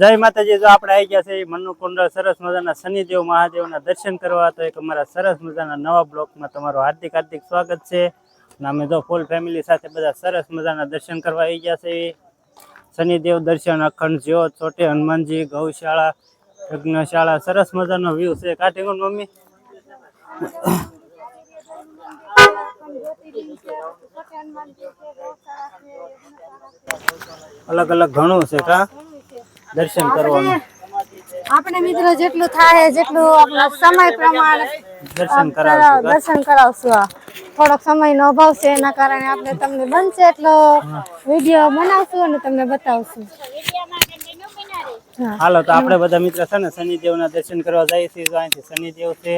જય માતાજી, જો આપણે આવી ગયા છે મનનું કુંડળ સરસ મજાના શનિદેવ મહાદેવના દર્શન કરવા, તો એક અમારા સરસ મજાના નવા બ્લોકમાં તમારું હાર્દિક હાર્દિક સ્વાગત છે. અને અમે જો ફૂલ ફેમિલી સાથે બધા સરસ મજાના દર્શન કરવા આવી ગયા છે. શનિદેવ દર્શન, અખંડ જ્યોત, ચોટે હનુમાનજી, ગૌશાળા, યજ્ઞશાળા, સરસ મજાનો વ્યૂ છે. કાઢી મમ્મી? અલગ અલગ ઘણું છે, કા? દર્શન કરવાનું. આપણે મિત્રો જેટલું થાય જેટલું આપણા સમય પ્રમાણે દર્શન કરાવશું દર્શન કરાવશું થોડોક સમય નો અભાવ છે એના કારણે આપણે તમને બનશે એટલો વીડિયો બનાવશું અને તમને બતાવશું. હાલો તો આપણે બધા મિત્ર છે ને શનિદેવના દર્શન કરવા જઈએ છીએ અહીંથી શનિદેવ છે.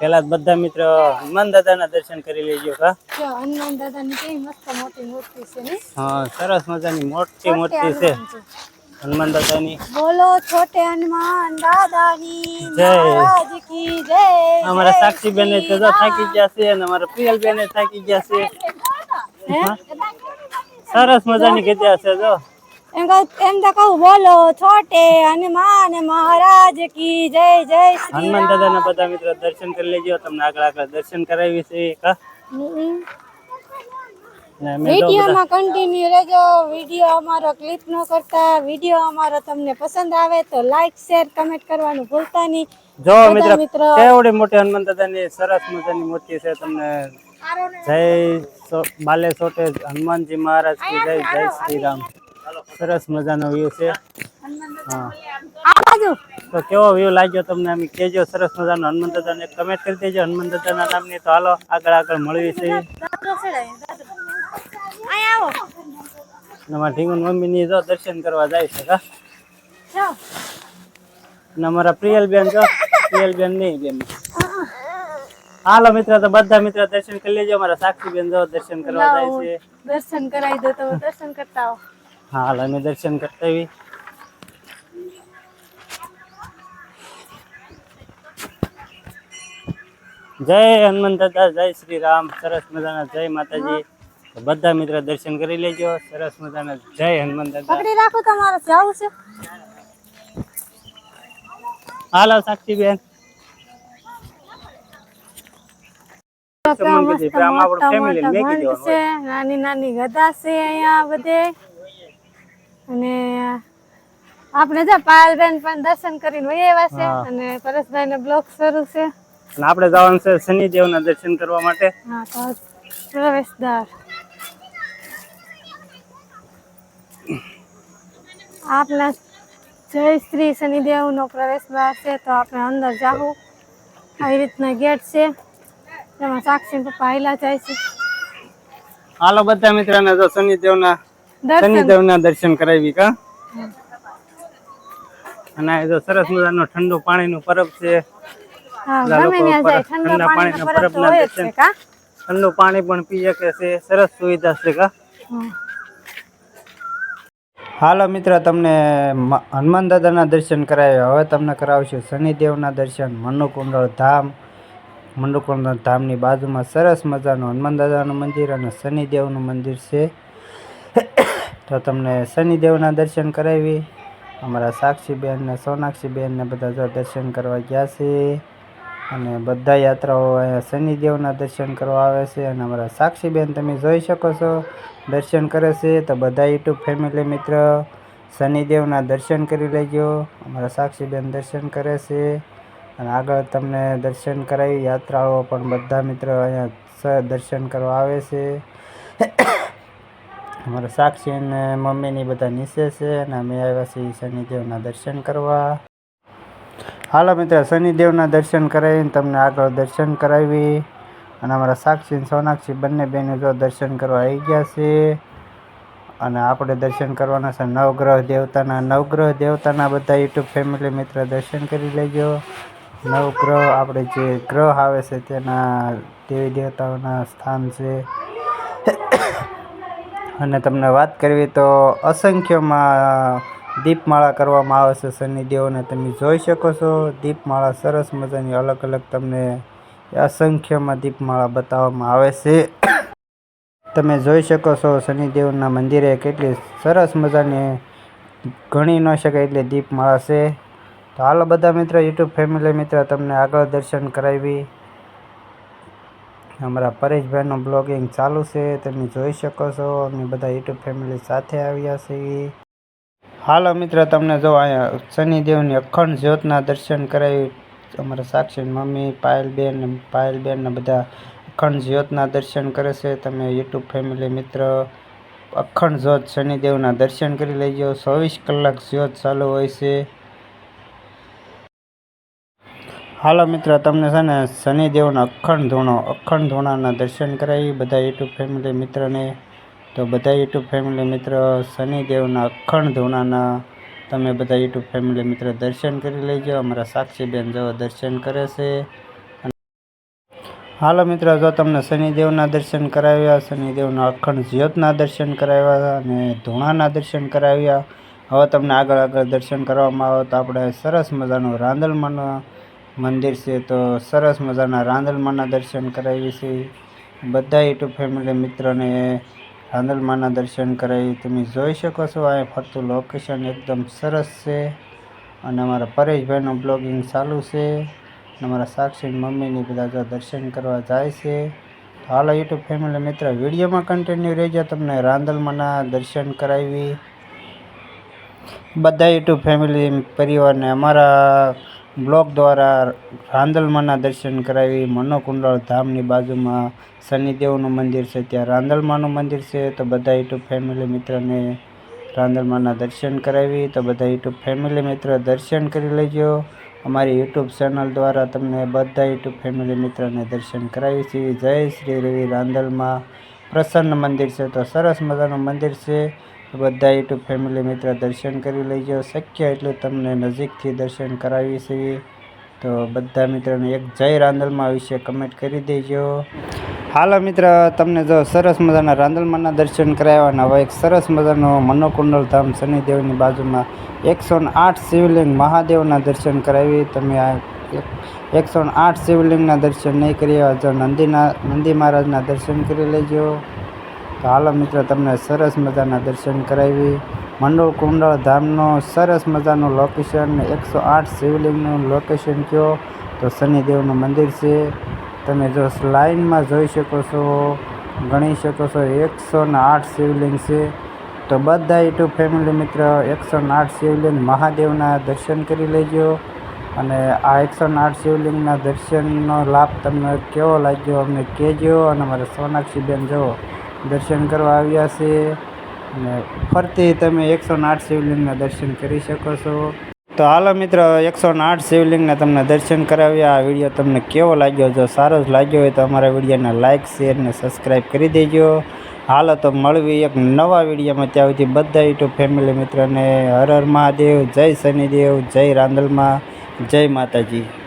પેલા જ બધા મિત્ર હનુમાન દાદા ના દર્શન કરી લેજો કા હનુમાન દાદા ની કેવી મસ્ત મોટી મૂર્તિ છે ને? હા સરસ મજાની મોટી મૂર્તિ છે. હનુમાન દાદાની. બોલો છોટે હનુમાન દાદાની જય. મહારાજ કી જય અમારા સાક્ષી બેન તો થાકી ગયા છે અને અમારા પ્રિયલ બેને થાકી ગયા છે. સરસ મજાની ગીત્યા છે જો. એમ કહું એમ તો કહું બોલો છોટે હનુમાન મહારાજ કી જય જય હનુમાન દાદાના બધા મિત્રો દર્શન કરી લેજો. તમને આગળ આગળ દર્શન કરાવી છે કા? વિડીયોમાં કન્ટિન્યુ રહેજો. વીડિયો અમારો ક્લિપ ન કરતા. વીડિયો અમારો તમને પસંદ આવે તો લાઈક શેર કમેન્ટ કરવાનું ભૂલતા નહીં. જો મિત્ર કેવડી મોટી હનુમાન દાદાની સરસ મજાની મૂર્તિ છે તમને જય બાલે સોટે હનુમાનજી મહારાજ કી જય જય શ્રી રામ. સરસ મજાનો વ્યૂ છે. હા. તો કેવો વ્યૂ લાગ્યો તમને? એમ કહેજો સરસ મજાનો હનુમાન દાદાને. કમેન્ટ કરી દેજો હનુમાન દાદાના નામની. તો હાલો આગળ આગળ મળવી છે. અને અમારા ઢીંગુન મમ્મીની જો દર્શન કરવા જાય છે કા. અને અમારા પ્રિયલ બેન જો પ્રિયલ બેન નહીં બેન. હાલો મિત્ર તો બધા મિત્ર દર્શન કરી લેજો. અમારા સાક્ષી બેન જો દર્શન કરવા જાય છે. દર્શન કરાવી દો તો દર્શન કરતા આવો. હાલ અમે દર્શન કરતા આવી જય હનુમાન દાદા જય શ્રી રામ. સરસ મજાના જય માતાજી. બધા મિત્ર દર્શન કરી લેજો. સરસ મજાના. જય હનુમાન દાદા. પકડી રાખો તમારે જવું છે. હાલો સાક્ષી બેન. નાની નાની ગદા છે અહીંયા બધે. અને આપણે જો પાયલબેન પણ દર્શન કરીને વહી આવ્યા છે અને પરેશભાઈ ને બ્લોક શરૂ છે. અને આપણે જવાનું છે શનિદેવના દર્શન કરવા માટે. હા તો પ્રવેશદ્વાર. આપના જય શ્રી શનિદેવ નો પ્રવેશદ્વાર છે તો આપણે અંદર જાવું આવી રીતના ગેટ છે તેમાં સાક્ષી પપ્પા હેલા જાય છે. હાલો બધા મિત્રોને જો શનિદેવના શનિદેવના દર્શન કરાવી કા? અને એ જો સરસ મજાનો ઠંડુ પાણીનો પરબ છે. ઠંડા પાણીનો પરબના દર્શન. ઠંડુ પાણી પણ પી શકે છે સરસ સુવિધા છે કા. હાલો મિત્ર, તમને હનુમાન દાદાના દર્શન કરાવ્યા. હવે તમને કરાવશું શનિદેવના દર્શન, મનુકુંડળ ધામ. મનુકુંડળ ધામની બાજુમાં સરસ મજાનું હનુમાન દાદાનું મંદિર અને શનિદેવનું મંદિર છે. તો તમને શનિદેવના દર્શન કરાવી. અમારા સાક્ષીબેન ને સોનાક્ષીબેન ને બધા જો દર્શન કરવા ગયા છે. અને બધા યાત્રાઓ અહીંયા શનિદેવના દર્શન કરવા આવે છે અને અમારા સાક્ષીબેન તમે જોઈ શકો છો, દર્શન કરે છે. તો બધા યુટ્યુબ ફેમિલી મિત્ર શનિદેવના દર્શન કરી લેજો. અમારા સાક્ષીબેન દર્શન કરે છે અને આગળ તમને દર્શન કરાવી યાત્રાઓ પણ બધા મિત્રો અહીંયા દર્શન કરવા આવે છે. અમારા સાક્ષી અને મમ્મીની બધા નીચે છે અને અમે આવ્યા છીએ શનિદેવના દર્શન કરવા. હાલો મિત્ર, શનિદેવના દર્શન કરાવીને તમને આગળ દર્શન કરાવી. અને અમારા સાક્ષી અને સોનાક્ષી બંને બહેનો જો દર્શન કરવા આવી ગયા છે. અને આપણે દર્શન કરવાના છે નવગ્રહ દેવતાના. નવગ્રહ દેવતાના બધા યુટ્યુબ ફેમિલી મિત્ર દર્શન કરી લેજો. નવગ્રહ આપણે જે ગ્રહ આવે છે તેના દેવી દેવતાઓના સ્થાન છે. અને તમને વાત કરવી તો અસંખ્યમાં દીપમાળા કરવામાં આવે છે શનિદેવને તમે જોઈ શકો છો. દીપમાળા સરસ મજાની અલગ અલગ તમને અસંખ્યમાં દીપમાળા બતાવવામાં આવે છે. તમે જોઈ શકો છો શનિદેવના મંદિરે કેટલી સરસ મજાની ગણી ન શકાય એટલે દીપમાળા છે. તો હાલો બધા મિત્રો, યુટ્યુબ ફેમિલી મિત્ર, તમને આગળ દર્શન કરાવી. અમારા પરેશભાઈનું બ્લોગિંગ ચાલુ છે, તમે જોઈ શકો છો. અમે બધા યુટ્યુબ ફેમિલી સાથે આવ્યા છીએ. હાલો મિત્રો, તમને જો અહીંયા શનિદેવની અખંડ જ્યોતના દર્શન કરાવી, અમારા સાક્ષી મમ્મી, પાયલબેન ને પાયલબેન ને બધા અખંડ જ્યોતના દર્શન કરે છે. તમે યુટ્યુબ ફેમિલી મિત્ર, અખંડ જ્યોત શનિદેવના દર્શન કરી લેજો. ચોવીસ કલાક જ્યોત ચાલુ હોય છે. હાલો મિત્રો, તમને છે ને શનિદેવના અખંડ ધૂણો, અખંડ ધૂણાના દર્શન કરાવી, બધા યુટ્યુબ ફેમિલી મિત્રને. તો બધા યુટ્યુબ ફેમિલી મિત્ર શનિદેવના અખંડ ધૂણાના તમે બધા યુટ્યુબ ફેમિલી મિત્ર દર્શન કરી લેજો. અમારા સાક્ષીબેન જેવો દર્શન કરે છે. હાલો મિત્રો, જો તમને શનિદેવના દર્શન કરાવ્યા, શનિદેવના અખંડ જ્યોતના દર્શન કરાવ્યા અને ધૂણાના દર્શન કરાવ્યા, હવે તમને આગળ આગળ દર્શન કરવામાં આવે તો આપણે સરસ મજાનું રાંદલમાનું મંદિર છે તો સરસ મજાના રાંદલમાના દર્શન કરાવીએ છીએ. બધા યુટ્યુબ ફેમિલી મિત્રોને રાંદલમાના દર્શન કરાવી તમે જોઈ શકો છો, આ ફરતું લોકેશન એકદમ સરસ છે અને અમારા પરેશભાઈનું બ્લોગિંગ ચાલુ છે અને અમારા સાક્ષી મમ્મીની બધા જો દર્શન કરવા જાય છે. હાલો યુટ્યુબ ફેમિલી મિત્ર, વિડીયોમાં કન્ટિન્યુ રહેજો, તમને રાંદલમાના દર્શન કરાવી. બધા યુટ્યુબ ફેમિલી પરિવારને અમારા બ્લોગ દ્વારા રાંદલમાના દર્શન કરાવી મનોકુંડળ ધામની બાજુમાં શનિદેવનું મંદિર છે. ત્યાં રાંદલમાનું મંદિર છે તો બધા યુટ્યુબ ફેમિલી મિત્રને રાંદલમાના દર્શન કરાવી તો બધા યુટ્યુબ ફેમિલી મિત્ર દર્શન કરી લેજો. અમારી યુટ્યુબ ચેનલ દ્વારા તમને બધા યુટ્યુબ ફેમિલી મિત્રને દર્શન કરાવી છીએ જય શ્રી રવિ રાંદલમાં. પ્રસન્ન મંદિર છે તો સરસ મજાનું મંદિર છે. બધા યુટ્યુબ ફેમિલી મિત્ર દર્શન કરી લેજો. શક્ય એટલું તમને નજીકથી દર્શન કરાવી છીએ તો બધા મિત્રોને એક જય રાંદલમાં વિશે કમેન્ટ કરી દેજો. હાલો મિત્ર, તમને જો સરસ મજાના રાંદલમાના દર્શન કરાવ્યા અને હવે એક સરસ મજાનો મનોકુંડલ ધામ શનિદેવની બાજુમાં એકસો આઠ શિવલિંગ મહાદેવના દર્શન કરાવી. તમે આ એક- એકસો આઠ શિવલિંગના દર્શન નહીં કર્યા જો નંદીના નંદી મહારાજના દર્શન કરી લેજો. તો હાલો મિત્રો, તમને સરસ મજાના દર્શન કરાવી. મંડળ કુંડળ ધામનો સરસ મજાનું લોકેશન એકસો આઠ શિવલિંગનું લોકેશન કયો? તો શનિદેવનું મંદિર છે. તમે જો લાઈનમાં જોઈ શકો છો, ગણી શકો છો, એકસો ને આઠ શિવલિંગ છે. તો બધા યુટ્યુબ ફેમિલી મિત્ર, એકસો ને આઠ શિવલિંગ મહાદેવના દર્શન કરી લેજો. અને આ એકસો આઠ શિવલિંગના દર્શનનો લાભ તમને કેવો લાગ્યો, અમને કહેજો. અને મારે સોનાક્ષીબેન જો દર્શન કરવા આવ્યા છે. અને ફરતી તમે એકસો આઠ શિવલિંગના દર્શન કરી શકો છો. તો હાલો મિત્રો, એકસો આઠ શિવલિંગના તમને દર્શન કરાવ્યા. આ વીડિયો તમને કેવો લાગ્યો? જો સારો જ લાગ્યો હોય તો અમારા વિડીયોને લાઇક શેર ને સબસ્ક્રાઈબ કરી દેજો. હાલો તો મળવી એક નવા વિડીયોમાં. ત્યાં સુધી બધા યુટ્યુબ ફેમિલી મિત્રોને હર હર મહાદેવ, જય શનિદેવ, જય રાંદલમાં, જય માતાજી.